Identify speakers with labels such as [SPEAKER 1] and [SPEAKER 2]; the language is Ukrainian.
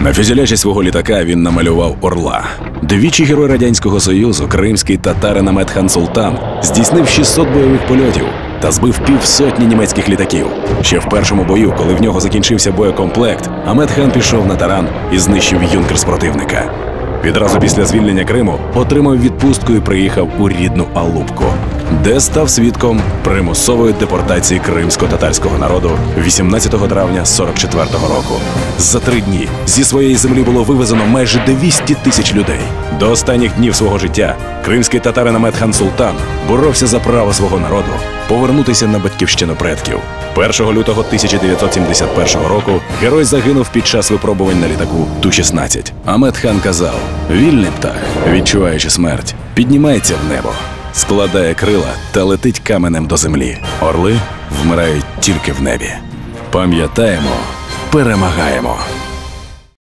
[SPEAKER 1] На фюзеляжі свого літака він намалював орла. Двічі герой радянського союзу, кримський татарин Амет Султан, здійснив 600 бойових польотів та збив півсотні німецьких літаків. Ще в першому бою, коли в нього закінчився боєкомплект, Амет Хан пішов на таран і знищив юнкерс противника. Відразу після звільнення Криму отримав відпустку і приїхав у рідну Алубку, де став свідком примусової депортації кримсько-татарського народу 18 травня 44-го року. За три дні зі своєї землі було вивезено майже 200 тисяч людей. До останніх днів свого життя кримський татарин Амет Хан Султан боровся за право свого народу повернутися на батьківщину предків. 1 лютого 1971 року герой загинув під час випробувань на літаку Ту-16. Амет Хан казав: вільний птах, відчуваючи смерть, піднімається в небо, складає крила та летить каменем до землі. Орли вмирають тільки в небі. Пам'ятаємо, перемагаємо.